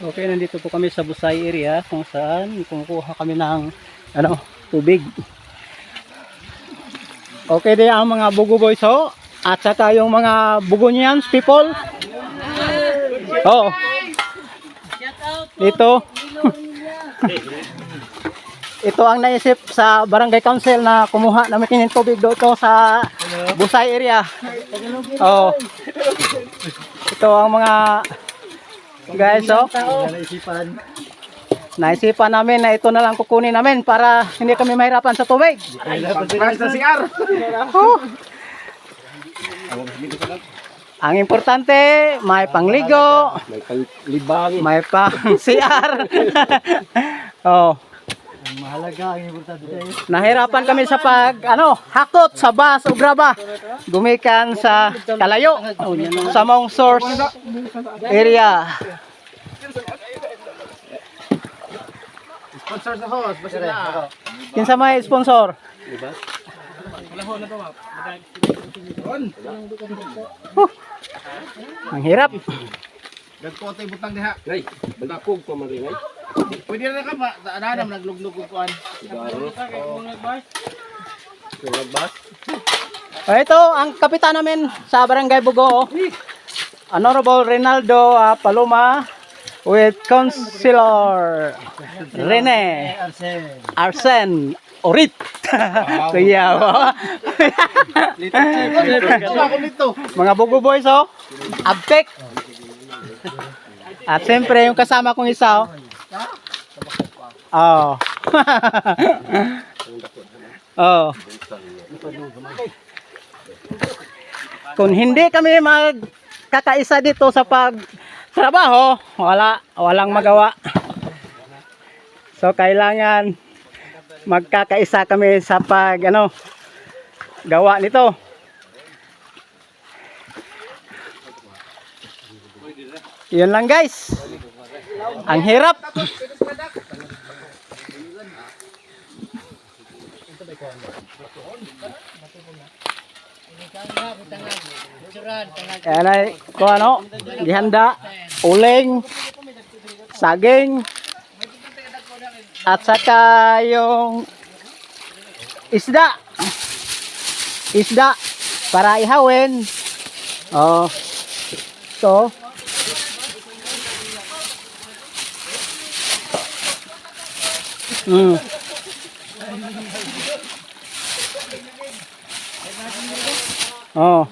Okay, nandito po kami sa Busay area kung saan kumukuha kami ng ano, tubig. Okay din ang mga bugo boys ho. At saka yung mga bugonians people. Oh. Ito. Ito ang naisip sa barangay council na kumuha namin ng tubig dito sa Busay area. Oh. Ito ang mga guys oh. Naisipan namin na ito na lang kukunin namin para hindi kami mahirapan sa tubig. Oh. Ang importante, may pangligo, May libang. may pang CR. oh. Mahalaga ang importante tayo. Nahirapan kami sa pag ano, hakot sa bus o graba. Gumikan sa Kalayo, sa Mong Source area. Sponsor sa host, basta na. Kinsa may sponsor? Huh. Ang hirap. Dagko tayo butang diha. Ay, balakog pa man rin ay. Pwede na ka ba? Daanam nagluglug ko kuan. Sigaro. Mga bas. Oh, ito ang kapitan namin sa Barangay Bugo. oh. Honorable Rinaldo ah, Paloma with Councilor Rene Arsen Orit. Kuya mo. Nito? Mga Bugo boys oh. Abtek. At siyempre yung kasama kong isa oh. Oh. oh. Kung hindi kami magkakaisa dito sa pagtrabaho, wala, walang magawa. So kailangan magkakaisa kami sa pag ano gawa nito. Yun lang guys. Ang hirap. Kaya na, kung ano, gihanda, uling, saging, at saka yung isda. Isda para ihawin. Oh. So, Mm. Oh.